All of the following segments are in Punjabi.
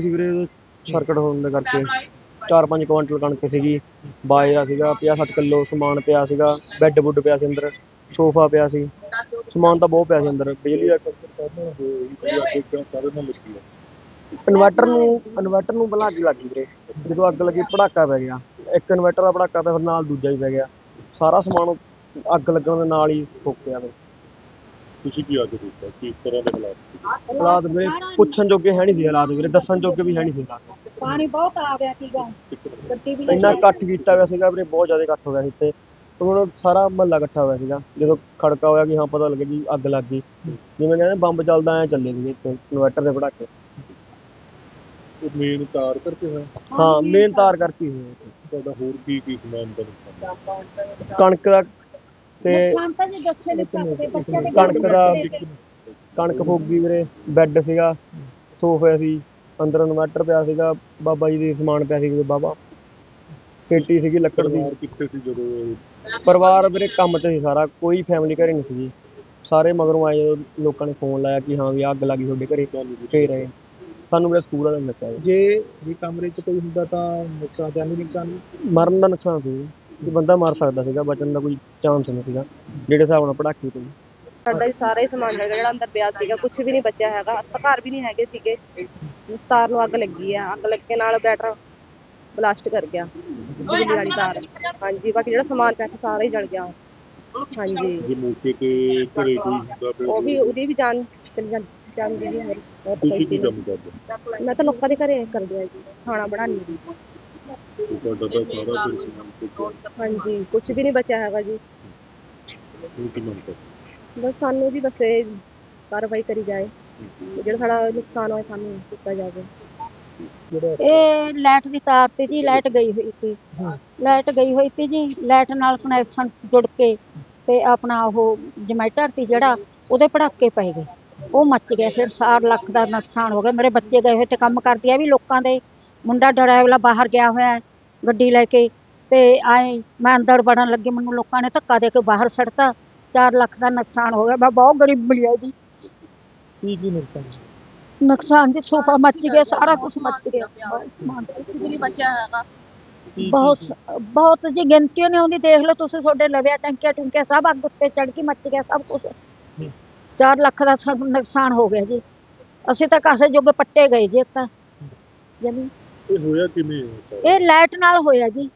ਸੀ ਵੀਰੇ, ਸਰਕਟ ਹੋਣ ਦੇ ਕਰਕੇ। 4-5 ਕੁਇੰਟਲ ਕਣਕ ਸੀਗੀ, ਬਾਜਰਾ ਸੀਗਾ 50-60 ਕਿਲੋ ਸਮਾਨ ਪਿਆ ਸੀਗਾ, ਬੈੱਡ ਬੁੱਡ ਪਿਆ ਸੀ ਅੰਦਰ, ਸੋਫਾ ਪਿਆ ਸੀ। ਸਮਾਨ ਤਾਂ ਬਹੁਤ ਪਿਆ ਸੀ ਅੰਦਰ, ਬਿਜਲੀ ਦਾ ਇਨਵਰਟਰ ਨੂੰ ਇਨਵਰਟਰ ਨੂੰ ਪਹਿਲਾਂ ਅੱਗ ਲੱਗੀ ਵੀਰੇ। ਜਦੋਂ ਅੱਗ ਲੱਗੀ, ਪੜਾਕਾ ਪੈ ਗਿਆ। ਇੱਕ ਇਨਵਰਟਰ ਦਾ ਪੜਾਕਾ ਤੇ ਫਿਰ ਨਾਲ ਦੂਜਾ ਹੀ ਪੈ ਗਿਆ। ਸਾਰਾ ਸਮਾਨ ਅੱਗ ਲੱਗਣ ਦੇ ਨਾਲ ਹੀ ਫੁੱਕ ਗਿਆ ਫਿਰ। ਤੁਸੀਂ ਕੀ ਅੱਜ ਦੇਖਿਆ ਕਿਸ ਤਰ੍ਹਾਂ ਦੇ ਹਾਲਾਤ ਹਾਲਾਤ ਵੀਰੇ ਪੁੱਛਣ ਜੋਗੇ ਹੈ ਨਹੀਂ ਸੀ ਹਾਲਾਤ ਵੀਰੇ ਦੱਸਣ ਜੋਗੇ ਵੀ ਹੈ ਨਹੀਂ ਸੀ ਹਾਲਾਤ। ਪਾਣੀ ਬਹੁਤ ਆ ਗਿਆ ਸੀਗਾ। ਗੱਡੀ ਵੀ ਇੰਨਾ ਇਕੱਠ ਕੀਤਾ ਹੋਇਆ ਸੀਗਾ ਵੀਰੇ ਬਹੁਤ ਜ਼ਿਆਦਾ ਇਕੱਠ ਹੋ ਗਿਆ ਸੀ ਤੇ ਹੁਣ ਸਾਰਾ ਮਹੱਲਾ ਇਕੱਠਾ ਹੋਇਆ ਸੀਗਾ। ਜਦੋਂ ਖੜਕਾ ਹੋਇਆ ਕਿ ਹਾਂ ਪਤਾ ਲੱਗਿਆ ਕਿ ਅੱਗ ਲੱਗ ਗਈ। ਜਿਵੇਂ ਕਹਿੰਦੇ ਬੰਬ ਚੱਲਦਾ ਐ ਚੱਲੇ ਸੀਗੇ ਇੱਥੇ ਇਨਵਰਟਰ ਦੇ ਪੜਾਕੇ ਉਹ ਮੇਨ ਤਾਰ ਕਰਕੇ ਹੋਇਆ? ਹਾਂ ਮੇਨ ਤਾਰ ਕਰਕੇ ਹੋਇਆ। ਤੁਹਾਡਾ ਹੋਰ ਕੀ ਕੀ ਸਮਾਨ ਦਾ ਨੁਕਸਾਨ? ਕਣਕ ਦਾ ਤੇ ਨੁਕਸਾਨ ਤਾਂ ਜੀ ਦੱਸੇ ਨਹੀਂ ਸਕਦੇ ਬੱਚਿਆਂ ਦੇ ਕਣਕ ਦਾ ਕਣਕ ਫੁੱਕ ਗਈ ਵੀਰੇ ਬੈੱਡ ਸੀਗਾ ਸੋਫੇ ਸੀ ਅੰਦਰ ਇਨਵਰਟਰ ਪਿਆ ਸੀਗਾ ਬਾਬਾ ਜੀ ਦੀ ਸਮਾਨ ਪਿਆ ਸੀ ਬਾਬਾ। ਪੇਟੀ ਸੀਗੀ ਲੱਕੜ ਦੀ। ਪਰਿਵਾਰ ਕਿੱਥੇ ਸੀ ਜਦੋਂ ਇਹ? ਪਰਿਵਾਰ ਵੀਰੇ ਕੰਮ ਤੇ ਸੀ ਸਾਰਾ ਕੋਈ ਫੈਮਿਲੀ ਘਰੇ ਨਹੀਂ ਸੀਗੀ। ਸਾਰੇ ਮਗਰੋਂ ਆਏ ਜਦੋਂ ਲੋਕਾਂ ਨੇ ਫੋਨ ਲਾਇਆ ਕਿ ਹਾਂ ਵੀ ਅੱਗ ਲੱਗੀ ਤੁਹਾਡੇ ਘਰੇ ਫੇਰ ਆਏ। ਸਾਨੂੰ ਵੀਰੇ ਸਕੂਲ ਵਾਲਿਆਂ ਨੇ ਦੱਸਿਆ ਜੀ। ਜੇ ਜੇ ਕਮਰੇ 'ਚ ਕੋਈ ਹੁੰਦਾ ਤਾਂ ਨੁਕਸਾਨ ਜਾਨੀ ਨੁਕਸਾਨ ਮਰਨ ਦਾ ਨੁਕਸਾਨ ਸੀ। ਕਿ ਬੰਦਾ ਮਰ ਸਕਦਾ ਸੀਗਾ ਬਚਣ ਦਾ ਕੋਈ ਚਾਂਸ ਨਹੀਂ ਸੀਗਾ। ਜਿਹੜੇ ਹਿਸਾਬ ਨਾਲ ਪੜਾਕੇ ਤੋਂ ਸਾਡਾ ਹੀ ਸਾਰਾ ਹੀ ਸਮਾਨ ਜਲ ਗਿਆ ਜਿਹੜਾ ਅੰਦਰ ਪਿਆ ਸੀਗਾ ਕੁਝ ਵੀ ਨਹੀਂ ਬਚਿਆ ਹੈਗਾ। ਅਸਤਾ ਘਰ ਵੀ ਨਹੀਂ ਹੈਗੇ ਸੀਗੇ। ਤਾਰ ਨੂੰ ਅੱਗ ਲੱਗੀ ਆ ਅੱਗ ਲੱਗੇ ਨਾਲ ਬੈਟਰ ਬਲਾਸਟ ਕਰ ਗਿਆ। ਬਿਜਲੀ ਵਾਲੀ ਤਾਰ ਹਾਂਜੀ ਬਾਕੀ ਜਿਹੜਾ ਸਮਾਨ ਪਿਆ ਸੀ ਸਾਰਾ ਹੀ ਜਲ ਗਿਆ। ਹਾਂਜੀ। ਜੇ ਮੌਕੇ ਤੇ ਘਰੇ ਕੋਈ ਹੁੰਦਾ ਫਿਰ ਉਹ ਵੀ ਉਹਦੀ ਵੀ ਜਾਨ ਚਲੀ ਜਾਂਦੀ ਵੀ ਹੈ। ਹੋਰ ਤੁਸੀਂ ਕੀ ਕੰਮ ਕਰਦੇ। ਮੈਂ ਤਾਂ ਲੋਕਾਂ ਦੇ ਘਰੇ ਕਰਦੀ ਆ ਜੀ ਖਾਣਾ ਬਣਾਉਣੀ ਦੀ ਤੁਹਾਡਾ ਤਾਂ ਸਾਰਾ ਫਿਰ ਸਮਾਨ ਤੇ ਹਾਂਜੀ ਕੁਝ ਵੀ ਨਹੀਂ ਬਚਿਆ ਹੈਗਾ ਜੀ। ਕੀ ਮੰਗ ਬਸ ਸਾਨੂੰ ਵੀ ਬਸ ਇਹ ਕਾਰਵਾਈ ਕਰੀ ਜਾਏ ਜਿਹੜਾ ਸਾਡਾ ਨੁਕਸਾਨ ਹੋਇਆ ਸਾਨੂੰ ਦਿੱਤਾ ਜਾਵੇ। ਇਹ ਲਾਈਟ ਦੀ ਤਾਰ ਤੇ ਜੀ ਲਾਈਟ ਗਈ ਹੋਈ ਸੀ। ਲਾਈਟ ਗਈ ਹੋਈ ਸੀ ਜੀ ਲਾਈਟ ਨਾਲ ਕਨੈਕਸ਼ਨ ਜੁੜ ਕੇ ਤੇ ਆਪਣਾ ਉਹ ਜਮੈਟਰ ਸੀ ਜਿਹੜਾ ਉਹਦੇ ਪੜਾਕੇ ਪੈ ਗਏ। ਉਹ ਮੱਚ ਗਿਆ ਫਿਰ 4 ਲੱਖ ਦਾ ਨੁਕਸਾਨ ਹੋ ਗਿਆ। ਮੇਰੇ ਬੱਚੇ ਗਏ ਹੋਏ ਤੇ ਕੰਮ ਕਰਦੀ ਆ ਵੀ ਲੋਕਾਂ ਦੇ। ਮੁੰਡਾ ਡਰਾਈਵਲਾ ਬਾਹਰ ਗਿਆ ਹੋਇਆ ਹੈ ਗੱਡੀ ਲੈ ਕੇ ਤੇ ਆਏ ਮੈਂ ਅੰਦਰ ਵੜਨ ਲੱਗੀ ਮੈਨੂੰ ਲੋਕਾਂ ਨੇ ਧੱਕਾ ਦੇ ਕੇ ਬਾਹਰ ਸੱਟਤਾ 4 ਲੱਖ ਦਾ ਨੁਕਸਾਨ ਹੋ ਗਿਆ ਮੈਂ ਬਹੁਤ ਗਰੀਬ ਮਿਲਿਆ ਜੀ। ਕੀ ਕੀ ਨੁਕਸਾਨ ਨੁਕਸਾਨ ਜੀ ਸੋਫਾ ਮੱਚ ਗਿਆ ਸਾਰਾ ਕੁਝ ਮੱਚ ਗਿਆ ਬਹੁਤ ਸਮਾਨ ਕੁਝ ਵੀ ਨਹੀਂ ਬਚਿਆ ਹੈਗਾ। ਬਹੁਤ ਬਹੁਤ ਜੀ ਗਿਣਤੀ ਨਹੀਂ ਆਉਂਦੀ ਦੇਖ ਲਓ ਤੁਸੀਂ ਤੁਹਾਡੇ ਲਵਿਆ ਟੰਕਿਆ ਟੁੰਕਿਆ ਸਭ ਅੱਗ ਉੱਤੇ ਚੜ ਕੇ ਮੱਚ ਗਿਆ ਸਭ ਕੁਝ 4 ਲੱਖ ਦਾ ਸਾਨੂੰ ਨੁਕਸਾਨ ਹੋ ਗਿਆ ਜੀ। ਅਸੀਂ ਤਾਂ ਕਾਸੇ ਜੋਗੇ ਪੱਟੇ ਗਏ ਜੀ ਇਹ ਤਾਂ। ਜਾਨੀ ਇਹ ਹੋਇਆ ਕਿਵੇਂ ਹੈ? ਇਹ ਲਾਈਟ ਨਾਲ ਹੋਇਆ ਜੀ।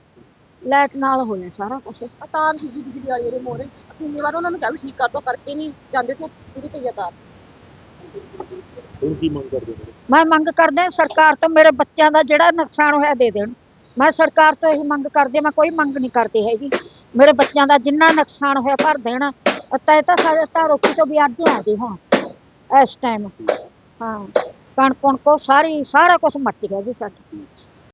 ਲਾਈਟ ਨਾਲ ਹੋਇਆ ਸਾਰਾ ਕੁਝ ਤਾਰ ਸੀਗੀ ਬਿਜਲੀ ਵਾਲੀ ਉਹਦੇ ਮੋਰੇ ਕਿੰਨੀ ਵਾਰ ਉਹਨਾਂ ਨੂੰ ਕਿਹਾ ਵੀ ਠੀਕ ਕਰ ਦੋ ਕਰਕੇ ਨਹੀਂ ਜਾਂਦੇ ਤੇ ਪੂਰੀ ਪਈ ਆ ਤਾਰ ਹੁਣ ਕੀ ਮੰਗ ਕਰਦੇ ਨੇ? ਮੈਂ ਮੰਗ ਕਰਦੇ ਹਾਂ ਸਰਕਾਰ ਤੋਂ ਮੇਰੇ ਬੱਚਿਆਂ ਦਾ ਜਿਹੜਾ ਨੁਕਸਾਨ ਹੋਇਆ ਦੇ ਦੇਣ। ਮੈਂ ਸਰਕਾਰ ਤੋਂ ਇਹੀ ਮੰਗ ਕਰਦੀ ਹਾਂ, ਮੈਂ ਕੋਈ ਮੰਗ ਨਹੀਂ ਕਰਦੀ ਹੈਗੀ। ਮੇਰੇ ਬੱਚਿਆਂ ਦਾ ਜਿੰਨਾ ਨੁਕਸਾਨ ਹੋਇਆ ਭਰ ਦੇਣ। ਤਾਂ ਇਹ ਤਾਂ ਸਾਡੇ ਤਾਂ ਰੋਟੀ ਤੋਂ ਵੀ ਅੱਧ ਆ ਜੀ ਹੁਣ ਇਸ ਟਾਈਮ ਹਾਂ। ਕਣਕ ਕਣਕ ਉਹ ਸਾਰੀ ਸਾਰਾ ਕੁਝ ਮੱਚ ਗਿਆ ਜੀ ਸਾਡਾ